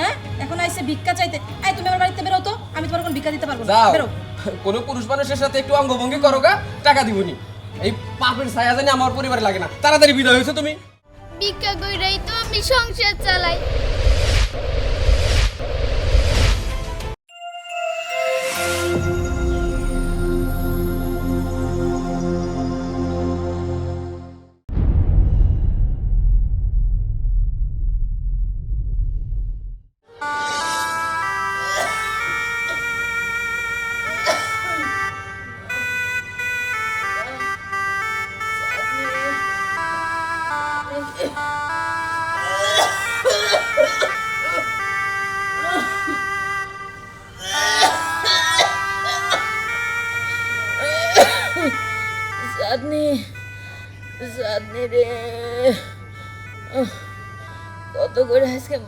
হ্যাঁ? এখন আইসে ভিক্ষা চাইতে। এই তুমি আমার বাড়িতে বেরো তো। আমি তোমার কোনো ভিক্ষা দিতে পারব না। যাও। বেরো। কোনো পুরুষ মানুষের সাথে একটু অঙ্গভঙ্গি করো গা টাকা দিবনি। এই পাপের ছায়া জানি আমার পরিবারে লাগে না। তাড়াতাড়ি বিদায় হয়েছে তুমি। ভিক্ষা কইরাই তো আমি সংসার চালাই।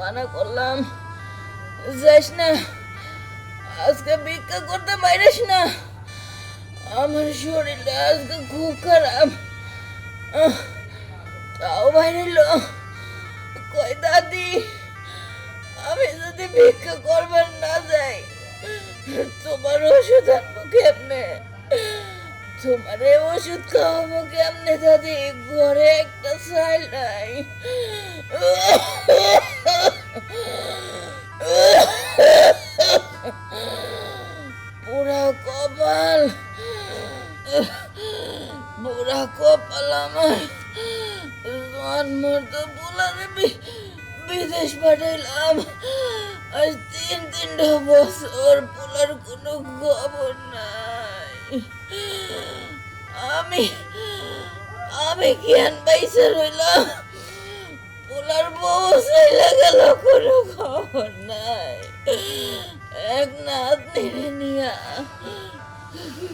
মানা করলাম। যাইস না, আজকে ভিক্ষা করতে পারিস না। আমার শরীরটা আজকে খুব খারাপ। তাও বাইরেল। কই দাদি, আমি যদি ভিক্ষা করবার না যাই, তোমার ওষুধ আনব কেমনে? তোমার ওষুধ খাওয়াবো কেমনে দাদি? ঘরে একটা চাল নাই। পুরা কপাল। পুরা কপাল আমার। জন্মর তো পোলারে বিদেশ পাঠাইলাম। আজ তিন তিনটা বছর পোলার কোনো খবর নাই। আমি আমি জ্ঞান পাইছে রইলাম পোলার বউ চাইলে গেল, কোনো খবর নাই। এক নাত নিয়ে নিয়া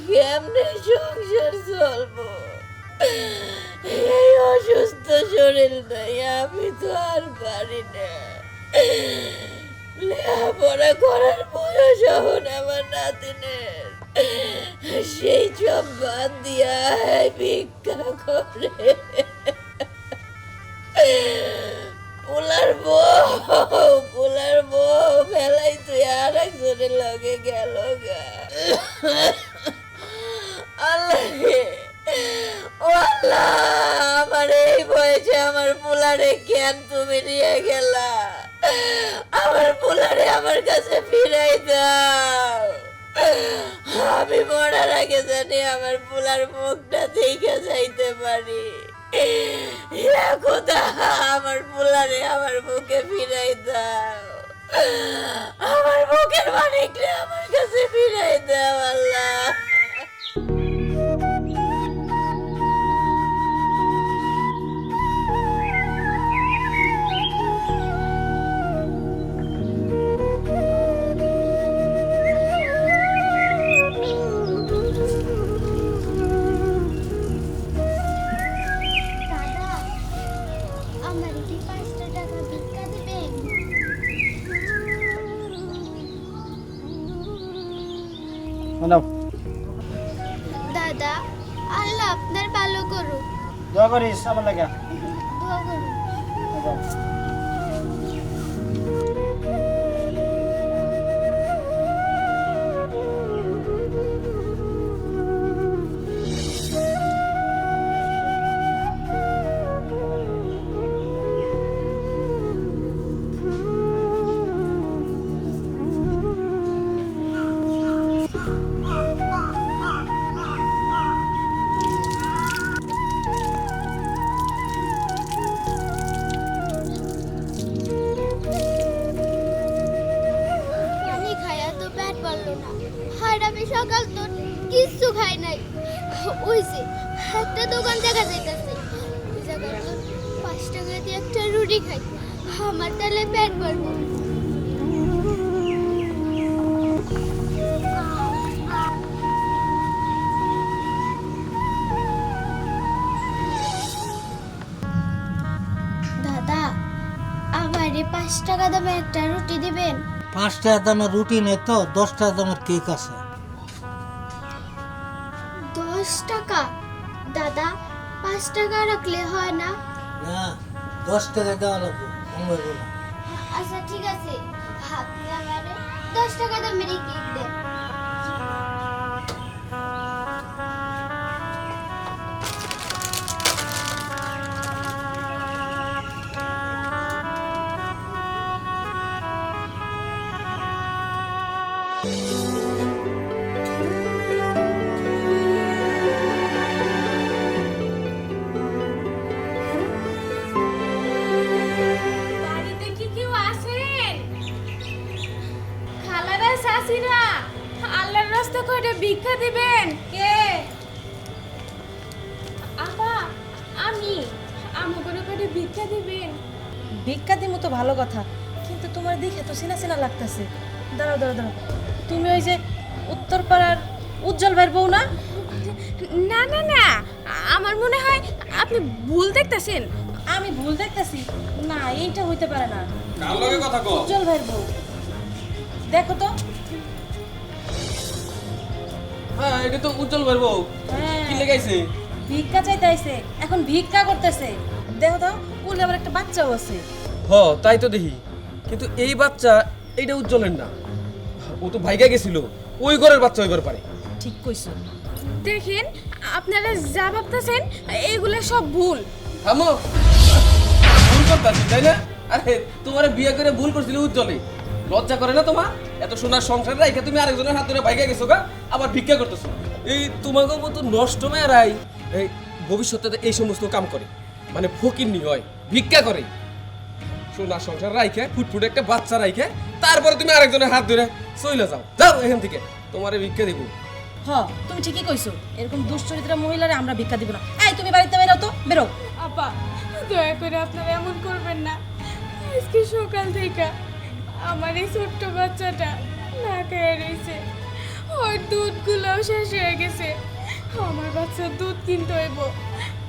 কেমনে সংসার চলবো? এই অসুস্থ শরীর নাই, আমি তো আর পারি না। লেখাপড়া করার বয়স এখন আমার নাতিনের। সেই সব বাদ দিয়া ভিক্ষা করে। পোলার বউ পোলার বউ ফেলাই তুই আর একজনের লগে গেল গা। আল্লাহ ও আল্লাহ, আমার এই বয়সে আমার পোলারে কেন তুমি নিয়ে গেলা। আমার পোলারে আমার কাছে ফিরাই দাও। আমি মরার আগে জানি আমার পোলার মুখটা দেখে যাইতে পারি। আমার পোলারে আমার মুখে ফিরাই দাও। আমার মুখের মানিকরে নাও। দাদা আল্লাহ আপনার ভালো করুক। দোয়া করিস আমার লাগে। দোয়া করুন। আমার তাহলে পেট পারব দাদা আমারে পাঁচ টাকা দামে একটা রুটি দিবেন? পাঁচ টাকা দামের রুটি নেই তো দশ টাকা দামের কেক আছে। দশ টাকা? দাদা পাঁচ টাকা রাখলে হয় না? না দশ টাকা দেওয়া লাগবে। আচ্ছা ঠিক আছে। আপনি আমারে দশ টাকা দামের কেক দেন ভিক্ষা দিবেন? কে? আপা আমি। আমাকে করে ভিক্ষা দিবেন। ভিক্ষা দিমু তো ভালো কথা কিন্তু তোমার দেখে তো চেনা চেনা লাগতেছে। দাঁড়াও দাঁড়াও দাঁড়াও। তুমি ওই যে উত্তরপাড়ার উজ্জ্বল ভাইয়ের বউ না? না না না। আমার মনে হয় আপনি ভুল দেখতেছেন। আমি ভুল দেখতেছি? না এইটা হইতে পারে না। কার লগে কথা কও? উজ্জ্বল ভাইয়ের বউ। দেখো তো। হ্যাঁ এটা তো উজ্জ্বল ভাইয়ের বউ। হ্যাঁ। কি লেগাইছে? ভিক্ষা চাইতে আইছে এখন ভিক্ষা করতেছে। দেখো তো কোলে আবার একটা বাচ্চাও আছে। হ তাই তো দেখি। কিন্তু এই বাচ্চা এইটা উজ্জ্বলের না। ও তো ভাইগা গেছিল। ওই ঘরের বাচ্চা হইবার পারে। ঠিক কইছো। দেখেন আপনারা যা ভাবতেছেন এগুলো সব ভুল। থামো। ভুল করতাছি তাই না? আরে তোমার বিয়ে করে ভুল করছিল উজ্জ্বলে। লজ্জা করে না তোমার? এত সোনার সংসার রাইখে তুমি আরেকজনের হাত ধরে ভাইগা গেছো গা? আবার ভিক্ষা করতেছো। এই তোমাকে মতো নষ্ট মেয়েরাই এই ভবিষ্যতে এই সমস্ত কাম করে। মানে ফকিরনি হয় ভিক্ষা করে। সোনার সংসার রাইখে ফুটফুটে একটা বাচ্চা রাইখে তারপরে তুমি আরেকজনের হাত ধরে চলে যাও। যাও এখান থেকে তোমারে ভিক্ষা দিব। হ তুমি ঠিকই কইছো এরকম দুশ্চরিত্রা মহিলারে আমরা ভিক্ষা দিব না। এই তুমি বাড়িতে বেরো তো বেরো আপা দয়া করে আপনারা এমন করবেন না। আজকে সকাল থেকে আমার এই ছোট্ট বাচ্চাটা না খেয়ে রয়েছে। ওর দুধগুলোও শেষ হয়ে গেছে। আমার বাচ্চার দুধ কিনতে হইব।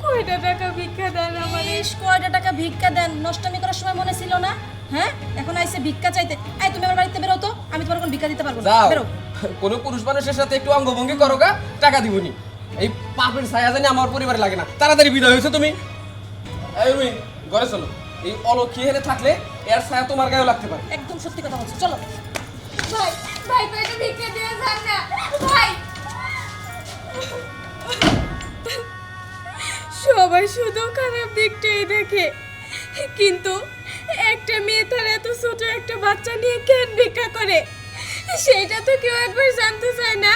কয়টা টাকা ভিক্ষা দেন আমার? বেশ কয়টা টাকা ভিক্ষা দেন? নষ্টমী করার সময় মনে ছিল না? হ্যাঁ? এখন আইসে ভিক্ষা চাইতে। এই তুমি আমার বাড়িতে বেরো তো। আমি তোমার কোনো ভিক্ষা দিতে পারব না। বেরো। কোনো পুরুষ মানুষের সাথে একটু অঙ্গভঙ্গি করো গা টাকা দিবনি। এই পাপের ছায়া জানি আমার পরিবারে লাগে না। তাড়াতাড়ি বিদায় হয়েছে তুমি। এই রুই ঘরে চলো। এই অলক্ষী হেরে থাকলে এর ছায়া তোমার গায়েও লাগতে পারে। একদম সত্যি কথা বলছো, চলো। ভাই ভাই কয়টা ভিক্ষা দিয়ে যান না। ভাই। সবাই শুধু খারাপ দিকটাই দেখে। কিন্তু একটা মেয়ে তার এত ছোট একটা বাচ্চা নিয়ে কেন ভিক্ষা করে? সেইটা তো কেউ একবার জানতে চায় না।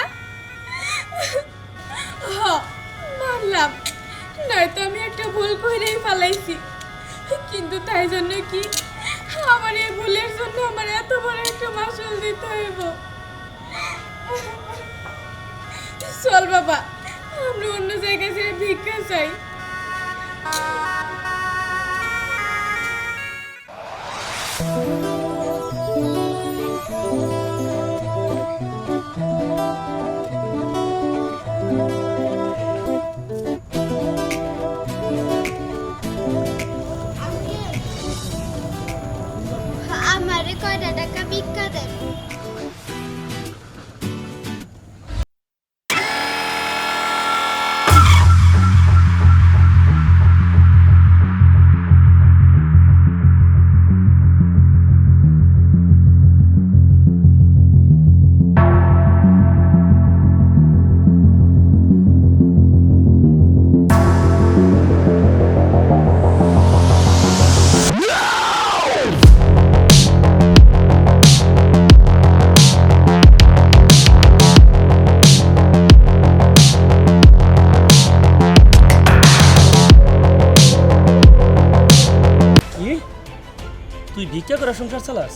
হ, মানলাম। নয়তো আমি একটা ভুল করেই ফালাইছি। কিন্তু তাই জন্য কি আমার এই ভুলের জন্য আমার এত বড় একটা মাসুল দিতে হইব। চল বাবা, আমরা অন্য জায়গায় যেয়ে ভিক্ষা চাই। কয়টা টাকা ভিক্ষা করা সংসার চালাস?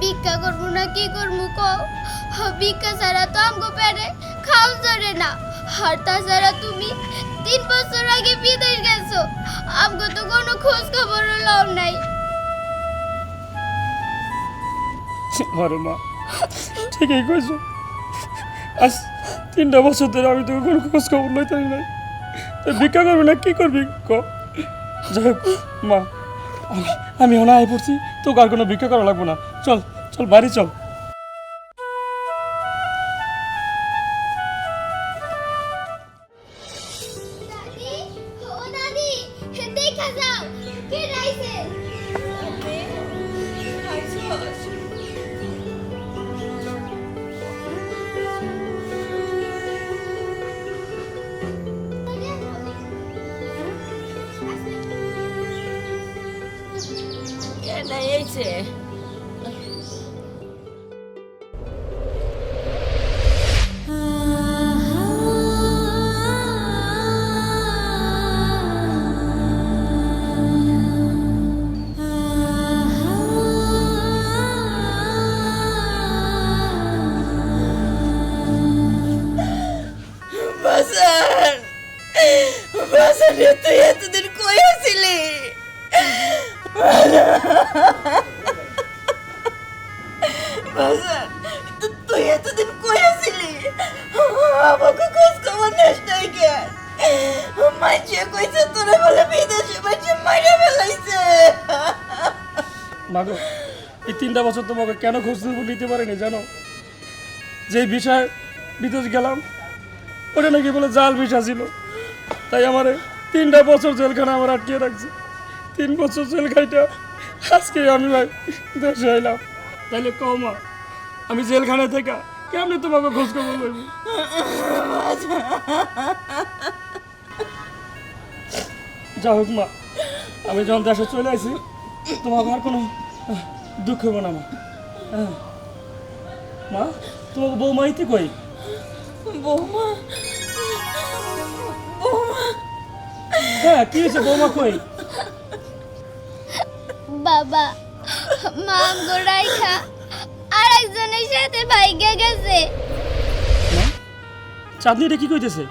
ভিক্ষা করব না কি করব কও? ভিক্ষা ছাড়া তো আমগো পেটে খাও চড়ে না। আর তাছাড়া তুমি তিন বছর আগে বিদেশ গেছো। আমগো তো কোনো খোঁজ খবর লও নাই। আরে মা ঠিকই কইছো। আজ তিনটা বছর ধরে আমি তোকে কোনো খোঁজ খবর লইতে নাই। তো ভিক্ষা করবি না কি করবি ক? যাই হোক মা। আমি আমি ওনা পড়ছি। তোকে আর কোনো ভিক্ষা করা লাগবো না। চল চল, বাড়ি চল। da ETE. তিনটা বছর তোমাকে কেন খোঁজ নিতে পারিনি, জানো? যে বিষয় বিদেশ গেলাম, ওটা নাকি বলে জাল ভিসা ছিল। তাই আমার তিনটা বছর জেলখানা আমার আটকে রাখছে। তিন বছর জেল খাইটা আজকে আমি ভাই দেশে এলাম তাইলে কও মা, আমি জেলখানায় থেকে কেমনি তোমাকে খোঁজ খবর করব? যা হোক মা, আমি যখন দেশে চলে আসি তোমাকে আর কোনো দুঃখ হবে না মা। হ্যাঁ। মা তোমাকে বৌমা ইতি কই? বৌমা বৌমা। হ্যাঁ কি হয়েছে বৌমা কই? বাবা মা আমগো রাইখা আর একজনের সাথে ভাইগা গেছে। মা চাঁদনিটা কি কইতেছে?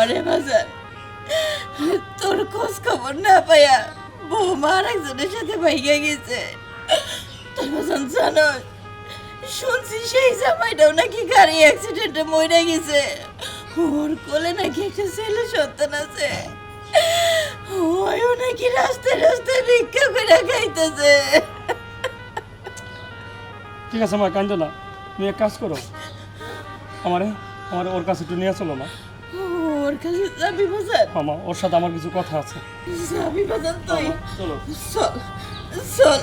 আরে বাজার তোর খোঁজ খবর না পাইয়া বৌমা আর একজনের সাথে গেছে বাজান জানো শুনছি সেই জামাইটাও নাকি গাড়ি অ্যাক্সিডেন্টে মরে গেছে। ওর কোলে নাকি একটা ছেলে সন্তান আছে। নাকি রাস্তায় রাস্তায় ভিক্ষা করে খাইতেছে। ঠিক আছে মা, কান্দো না। তুমি এক কাজ করো। আমারে আমার ওর কাছে একটু নিয়ে চলো না ওর কাছে যাবি বাজার মামা ওর সাথে আমার কিছু কথা আছে। যাবি বাজার তুই। চলো। চল চল।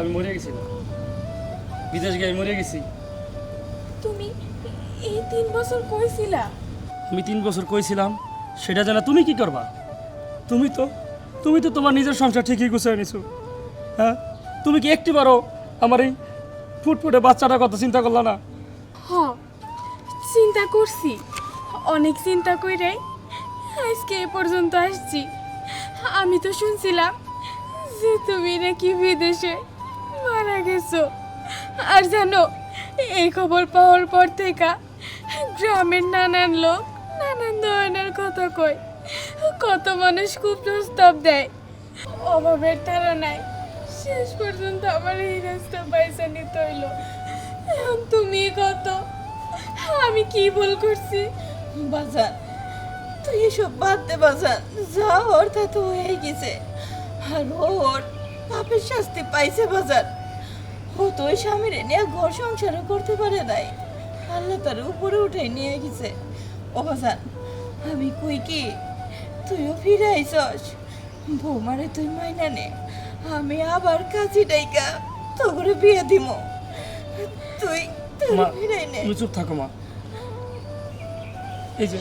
আমি মরে গেছি বিদেশ গিয়ে মরে গেছি। তুমি এই তিন বছর কইছিলা? আমি তিন বছর কইছিলাম সেটা জানা তুমি কি করবা? তুমি তো তুমি তো তোমার নিজের সংসার ঠিকই গুছিয়ে নিছো। হ্যাঁ? তুমি কি একটিবারও আমার এই ফুটফুটে বাচ্চাটার কথা চিন্তা করলা না? হ চিন্তা করছি। অনেক চিন্তা কইরাই আজকে এ পর্যন্ত আসছি। আমি তো শুনছিলাম যে তুমি নাকি বিদেশে মারা গেছো। আর জানো, এই খবর পাওয়ার পর থেকে গ্রামের নানান লোক নানান ধরনের কথা কয়। কত মানুষ খুব প্রস্তাব দেয়। অভাবের তাড়নায় শেষ পর্যন্ত আমার এই রাস্তা পয়সা নিতে হইল এখন তুমি কত? আমি কি ভুল করছি? বাজার, তুই এসব বাদ দে বাজান যা তো হয়ে গেছে। আর ওর পাপের শাস্তি পাইছে বাজান ও তো ওই স্বামীর নিয়ে ঘর সংসারও করতে পারে নাই। আল্লাহ তার উপরে উঠে নিয়ে গেছে। ও বাজান আমি কই কি? তুইও ফিরে আইসস বৌমারে তুই মাইনা নে। আমি আবার কাজী ডাইকা তো করে বিয়ে দিব তুই তুমি চুপ থাকো মা। এই যে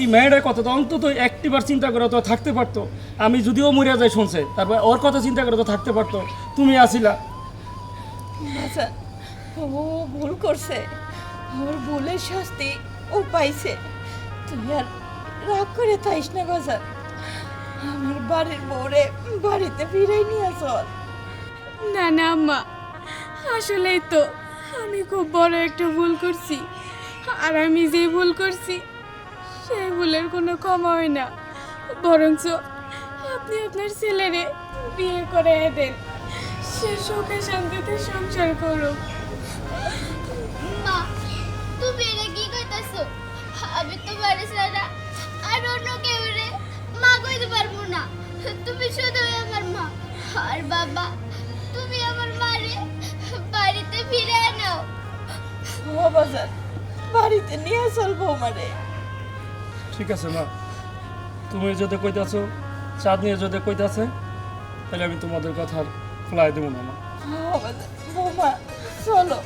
এই মেয়েটার কথা তো অন্তত একটিবার চিন্তা করে তো থাকতে পারতো। আমি যদিও মরিয়া যাই শুনছে তারপর ওর কথা চিন্তা করে তো থাকতে পারতো। তুমি আসিলা আচ্ছা ও ভুল করছে। ওর ভুলের শাস্তি ও পাইছে। তুই আর রাগ করে থাইস না বাজার আমার বাড়ির বউরে বাড়িতে ফিরাই নিয়ে চল। না না, আম্মা। আসলেই তো আমি খুব বড় একটা ভুল করছি। আর আমি যে ভুল করছি, সেই ভুলের কোনো ক্ষমা হয় না। বরঞ্চ আপনি আপনার ছেলেরে বিয়ে করে দেন। সে সুখে শান্তিতে সংসার করুক মা তুমি এটা কি কইতাছো? তোমার ছাড়া আর অন্য কেউ রে মা কইতে পারব না। তুমি শুধুই আমার মা। আর বাবা তুমি আমার মারে বাড়িতে ফিরে আনো বাজার বাড়িতে নিয়ে চলবো মারে ঠিক আছে মা। তুমি যদি কইতাছো চাঁদ নিয়ে যদি কইতাছে তাহলে আমি তোমাদের কথা আর ফলাই দেবো না মা বৌমা চলো